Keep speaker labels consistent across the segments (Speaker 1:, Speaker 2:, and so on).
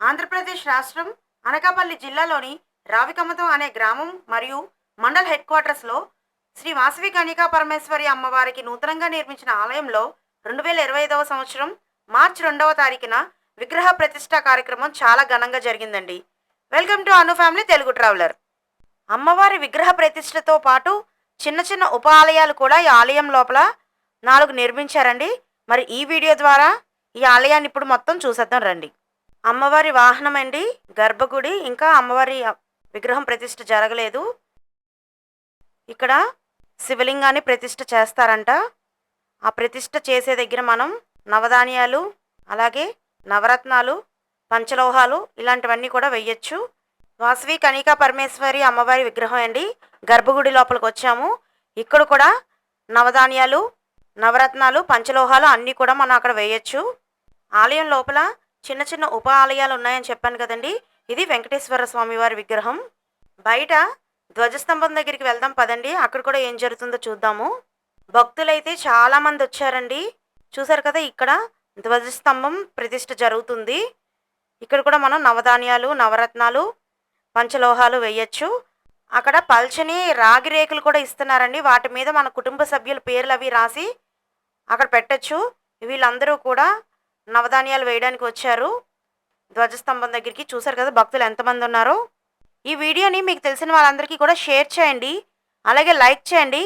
Speaker 1: ఆంధ్రప్రదేశ్ రాష్ట్రం అనకాపల్లి జిల్లాలోని రావికమతం అనే గ్రామం మరియు మండల్ హెడ్ క్వార్టర్స్లో శ్రీ వాసవి కన్యకా పరమేశ్వరి అమ్మవారికి నూతనంగా నిర్మించిన ఆలయంలో రెండు వేల ఇరవై ఐదవ సంవత్సరం మార్చి రెండవ తారీఖున విగ్రహ ప్రతిష్ట కార్యక్రమం చాలా ఘనంగా జరిగిందండి. Welcome to Anu family Telugu traveller. అమ్మవారి విగ్రహ ప్రతిష్టతో పాటు చిన్న చిన్న ఉప ఆలయాలు కూడా ఈ ఆలయం లోపల నాలుగు నిర్మించారండి. మరి ఈ వీడియో ద్వారా ఈ ఆలయాన్ని ఇప్పుడు మొత్తం చూసేద్దాం రండి. అమ్మవారి వాహనం అండి. గర్భగుడి. ఇంకా అమ్మవారి విగ్రహం ప్రతిష్ఠ జరగలేదు. ఇక్కడ శివలింగాన్ని ప్రతిష్ఠ చేస్తారంట. ఆ ప్రతిష్ఠ చేసే దగ్గర మనం నవధాన్యాలు అలాగే నవరత్నాలు పంచలోహాలు ఇలాంటివన్నీ కూడా వెయ్యొచ్చు. వాసవి కనికా పరమేశ్వరి అమ్మవారి విగ్రహం అండి. గర్భగుడి లోపలికి వచ్చాము. ఇక్కడ కూడా నవధాన్యాలు నవరత్నాలు పంచలోహాలు అన్నీ కూడా మనం అక్కడ వేయచ్చు ఆలయం లోపల చిన్న చిన్న ఉప ఆలయాలు ఉన్నాయని చెప్పాను కదండి. ఇది వెంకటేశ్వర స్వామి వారి విగ్రహం. బయట ధ్వజస్తంభం దగ్గరికి వెళ్దాం పదండి. అక్కడ కూడా ఏం జరుగుతుందో చూద్దాము. భక్తులైతే చాలామంది వచ్చారండి. చూసారు కదా ఇక్కడ ధ్వజస్తంభం ప్రతిష్ఠ జరుగుతుంది. ఇక్కడ కూడా మనం నవధాన్యాలు నవరత్నాలు పంచలోహాలు వేయచ్చు. అక్కడ పల్చని రాగి రేకులు కూడా ఇస్తున్నారండి. వాటి మీద మన కుటుంబ సభ్యుల పేర్లు అవి రాసి అక్కడ పెట్టచ్చు. వీళ్ళందరూ కూడా నవధాన్యాలు వేయడానికి వచ్చారు. ధ్వజస్తంభం దగ్గరికి చూసారు కదా భక్తులు ఎంతమంది ఉన్నారో. ఈ వీడియోని మీకు తెలిసిన వాళ్ళందరికీ కూడా షేర్ చేయండి. అలాగే లైక్ చేయండి.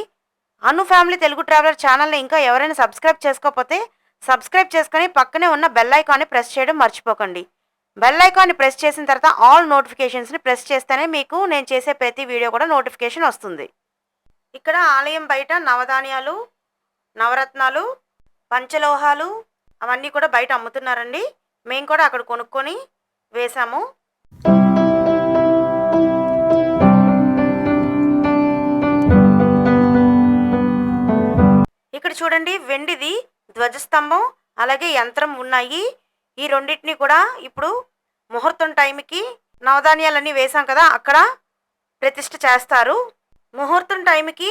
Speaker 1: అను ఫ్యామిలీ తెలుగు ట్రావెలర్ ఛానల్ని ఇంకా ఎవరైనా సబ్స్క్రైబ్ చేసుకోకపోతే సబ్స్క్రైబ్ చేసుకొని పక్కనే ఉన్న బెల్ ఐకాన్ని ప్రెస్ చేయడం మర్చిపోకండి. బెల్ ఐకాన్ని ప్రెస్ చేసిన తర్వాత ఆల్ నోటిఫికేషన్స్ని ప్రెస్ చేస్తేనే మీకు నేను చేసే ప్రతి వీడియో కూడా నోటిఫికేషన్ వస్తుంది. ఇక్కడ ఆలయం బయట నవధాన్యాలు నవరత్నాలు పంచలోహాలు అవన్నీ కూడా బయట అమ్ముతున్నారండి. మేము కూడా అక్కడ కొనుక్కొని వేసాము. ఇక్కడ చూడండి వెండిది ధ్వజస్తంభం అలాగే యంత్రం ఉన్నాయి. ఈ రెండింటిని కూడా ఇప్పుడు ముహూర్తం టైంకి నవధాన్యాలన్నీ వేసాం కదా అక్కడ ప్రతిష్ఠ చేస్తారు. ముహూర్తం టైంకి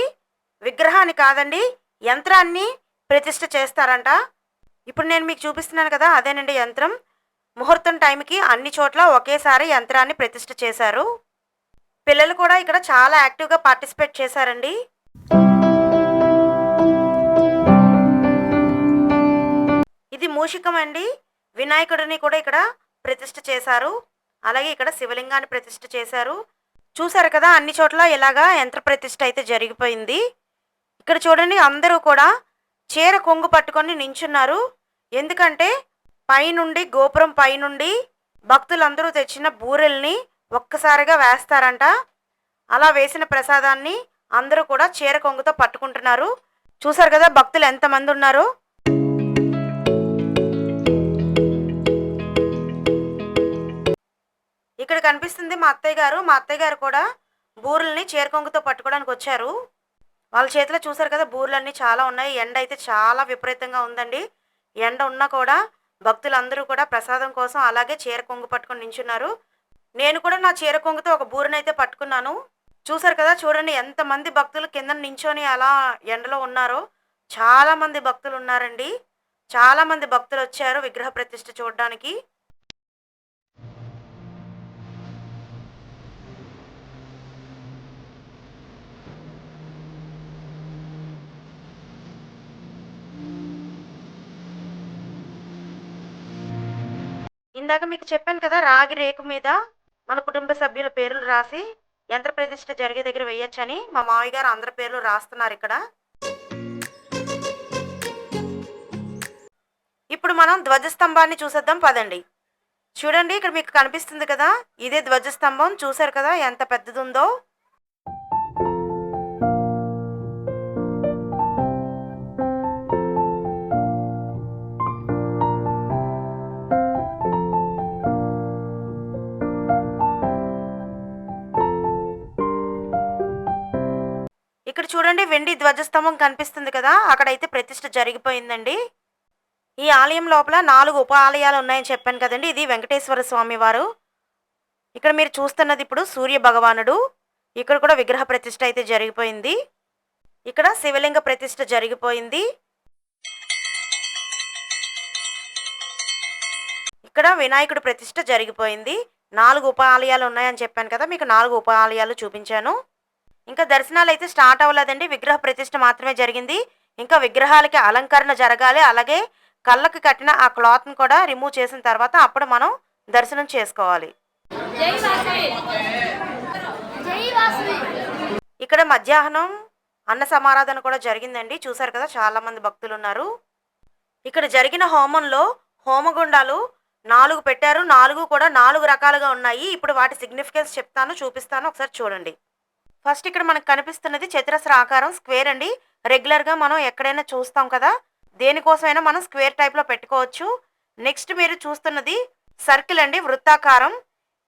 Speaker 1: విగ్రహాన్ని కాదండి యంత్రాన్ని ప్రతిష్ఠ చేస్తారంట. ఇప్పుడు నేను మీకు చూపిస్తున్నాను కదా అదేనండి యంత్రం. ముహూర్తం టైంకి అన్ని చోట్ల ఒకేసారి యంత్రాన్ని ప్రతిష్ఠ చేశారు. పిల్లలు కూడా ఇక్కడ చాలా యాక్టివ్గా పార్టిసిపేట్ చేశారండి. ఇది మూషికం అండి వినాయకుడిని కూడా ఇక్కడ ప్రతిష్ఠ చేశారు. అలాగే ఇక్కడ శివలింగాన్ని ప్రతిష్ఠ చేశారు. చూశారు కదా అన్ని చోట్ల ఇలాగా యంత్ర ప్రతిష్ఠ అయితే జరిగిపోయింది. ఇక్కడ చూడండి అందరూ కూడా చీర కొంగు పట్టుకొని నించున్నారు. ఎందుకంటే పైనుండి గోపురం పైనుండి భక్తులందరూ తెచ్చిన బూరెల్ని ఒక్కసారిగా వేస్తారంట. అలా వేసిన ప్రసాదాన్ని అందరూ కూడా చీర కొంగుతో పట్టుకుంటున్నారు. చూసారు కదా భక్తులు ఎంతమంది ఉన్నారు? ఇక్కడ కనిపిస్తుంది మా అత్తయ్య గారు. మా అత్తయ్య గారు కూడా బూరెల్ని చీరకొంగుతో పట్టుకోవడానికి వచ్చారు. వాళ్ళ చేతిలో చూసారు కదా బూర్లన్నీ చాలా ఉన్నాయి. ఎండ అయితే చాలా విపరీతంగా ఉందండి. ఎండ ఉన్నా కూడా భక్తులందరూ కూడా ప్రసాదం కోసం అలాగే చీర కొంగు పట్టుకొని నించున్నారు. నేను కూడా నా చీర కొంగుతో ఒక బూరెనైతే పట్టుకున్నాను. చూసారు కదా చూడండి ఎంతమంది భక్తులు కింద నించొని అలా ఎండలో ఉన్నారో. చాలామంది భక్తులు ఉన్నారండి. చాలామంది భక్తులు వచ్చారు విగ్రహ ప్రతిష్ఠ చూడడానికి. ఇందాక మీకు చెప్పాను కదా రాగి రేకు మీద మన కుటుంబ సభ్యుల పేర్లు రాసి యంత్ర ప్రతిష్ట జరిగే దగ్గర వేయొచ్చని మా మావయ్య గారు అందరి పేర్లు రాస్తున్నారు ఇక్కడ. ఇప్పుడు మనం ధ్వజస్తంభాన్ని చూసేద్దాం పదండి. చూడండి ఇక్కడ మీకు కనిపిస్తుంది కదా ఇదే ధ్వజస్తంభం చూసారు కదా ఎంత పెద్దది ఉందో ఇక్కడ చూడండి వెండి ధ్వజస్తంభం కనిపిస్తుంది కదా అక్కడైతే ప్రతిష్ఠ జరిగిపోయిందండి. ఈ ఆలయం లోపల నాలుగు ఉప ఆలయాలు ఉన్నాయని చెప్పాను కదండి ఇది వెంకటేశ్వర స్వామి వారు. ఇక్కడ మీరు చూస్తున్నది ఇప్పుడు సూర్య భగవానుడు. ఇక్కడ కూడా విగ్రహ ప్రతిష్ఠ అయితే జరిగిపోయింది. ఇక్కడ శివలింగ ప్రతిష్ఠ జరిగిపోయింది. ఇక్కడ వినాయకుడి ప్రతిష్ట జరిగిపోయింది. నాలుగు ఉప ఆలయాలు ఉన్నాయని చెప్పాను కదా మీకు నాలుగు ఉప ఆలయాలు చూపించాను. ఇంకా దర్శనాలు అయితే స్టార్ట్ అవ్వలేదండి. విగ్రహ ప్రతిష్ట మాత్రమే జరిగింది. ఇంకా విగ్రహాలకి అలంకరణ జరగాలి. అలాగే కళ్ళకి కట్టిన ఆ క్లాత్ని కూడా రిమూవ్ చేసిన తర్వాత అప్పుడు మనం దర్శనం చేసుకోవాలి. ఇక్కడ మధ్యాహ్నం అన్న సమారాధన కూడా జరిగిందండి. చూసారు కదా చాలా మంది భక్తులు ఉన్నారు. ఇక్కడ జరిగిన హోమంలో హోమగుండాలు నాలుగు పెట్టారు. నాలుగు కూడా నాలుగు రకాలుగా ఉన్నాయి. ఇప్పుడు వాటి సిగ్నిఫికెన్స్ చెప్తాను చూపిస్తాను. ఒకసారి చూడండి. ఫస్ట్ ఇక్కడ మనకు కనిపిస్తున్నది చతురస్ర ఆకారం స్క్వేర్ అండి. రెగ్యులర్గా మనం ఎక్కడైనా చూస్తాం కదా దేనికోసమైనా మనం స్క్వేర్ టైప్లో పెట్టుకోవచ్చు. నెక్స్ట్ మీరు చూస్తున్నది సర్కిల్ అండి వృత్తాకారం.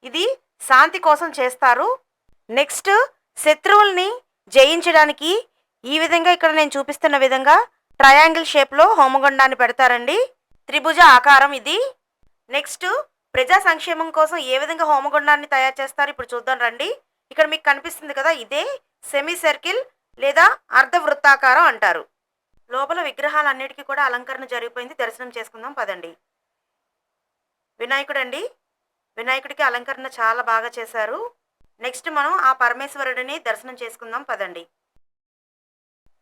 Speaker 1: ఇది శాంతి కోసం చేస్తారు. నెక్స్ట్ శత్రువుల్ని జయించడానికి ఈ విధంగా ఇక్కడ నేను చూపిస్తున్న విధంగా ట్రయాంగిల్ షేప్లో హోమగుండాన్ని పెడతారండి. త్రిభుజ ఆకారం ఇది. నెక్స్ట్ ప్రజా సంక్షేమం కోసం ఏ విధంగా హోమగుండాన్ని తయారు చేస్తారు ఇప్పుడు చూద్దాం రండి. ఇక్కడ మీకు కనిపిస్తుంది కదా ఇదే సెమీ సర్కిల్ లేదా అర్ధ వృత్తాకారం అంటారు. లోపల విగ్రహాలన్నిటికీ కూడా అలంకరణ జరిగిపోయింది. దర్శనం చేసుకుందాం పదండి. వినాయకుడు అండి వినాయకుడికి అలంకరణ చాలా బాగా చేశారు. నెక్స్ట్ మనం ఆ పరమేశ్వరుడిని దర్శనం చేసుకుందాం పదండి.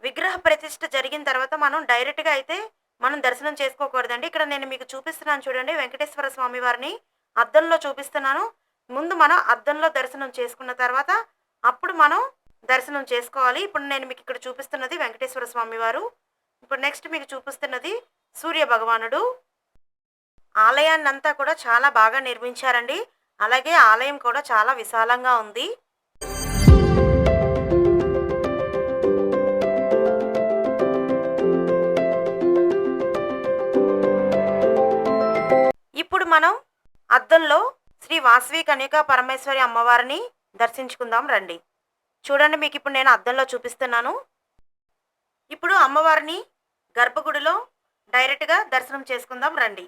Speaker 1: విగ్రహ ప్రతిష్ఠ జరిగిన తర్వాత మనం డైరెక్ట్గా అయితే మనం దర్శనం చేసుకోకూడదండి. ఇక్కడ నేను మీకు చూపిస్తున్నాను చూడండి వెంకటేశ్వర స్వామి వారిని అద్దంలో చూపిస్తున్నాను. ముందు మనం అద్దంలో దర్శనం చేసుకున్న తర్వాత అప్పుడు మనం దర్శనం చేసుకోవాలి. ఇప్పుడు నేను మీకు ఇక్కడ చూపిస్తున్నది వెంకటేశ్వర స్వామి వారు. ఇప్పుడు నెక్స్ట్ మీకు చూపిస్తున్నది సూర్య భగవానుడు. ఆలయాన్ని అంతా కూడా చాలా బాగా నిర్మించారండి. అలాగే ఆలయం కూడా చాలా విశాలంగా ఉంది. ఇప్పుడు మనం అద్దంలో శ్రీ వాసవి కన్యకా పరమేశ్వరి అమ్మవారిని దర్శించుకుందాం రండి. చూడండి మీకు ఇప్పుడు నేను అద్దంలో చూపిస్తున్నాను. ఇప్పుడు అమ్మవారిని గర్భగుడిలో డైరెక్ట్గా దర్శనం చేసుకుందాం రండి.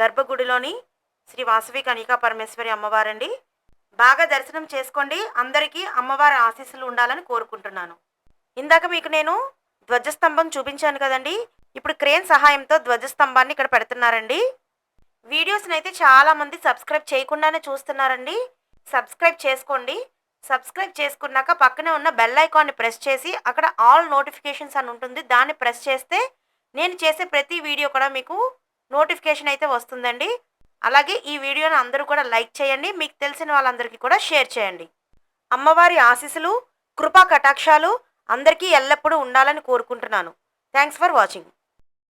Speaker 1: గర్భగుడిలోని శ్రీ వాసవి కనికా పరమేశ్వరి అమ్మవారండి. బాగా దర్శనం చేసుకోండి. అందరికీ అమ్మవారి ఆశీస్సులు ఉండాలని కోరుకుంటున్నాను. ఇందాక మీకు నేను ధ్వజస్తంభం చూపించాను కదండి. ఇప్పుడు క్రేన్ సహాయంతో ధ్వజస్తంభాన్ని ఇక్కడ పెడుతున్నారండి. వీడియోస్ని అయితే చాలా మంది సబ్స్క్రైబ్ చేయకుండానే చూస్తున్నారండి. సబ్స్క్రైబ్ చేసుకోండి. సబ్స్క్రైబ్ చేసుకున్నాక పక్కనే ఉన్న బెల్ ఐకాన్ని ప్రెస్ చేసి అక్కడ ఆల్ నోటిఫికేషన్స్ అని ఉంటుంది దాన్ని ప్రెస్ చేస్తే నేను చేసే ప్రతి వీడియో కూడా మీకు నోటిఫికేషన్ అయితే వస్తుందండి. అలాగే ఈ వీడియోని అందరూ కూడా లైక్ చేయండి మీకు తెలిసిన వాళ్ళందరికీ కూడా షేర్ చేయండి. అమ్మవారి ఆశీస్సులు కృపా కటాక్షాలు అందరికీ ఎల్లప్పుడూ ఉండాలని కోరుకుంటున్నాను. Thanks for watching.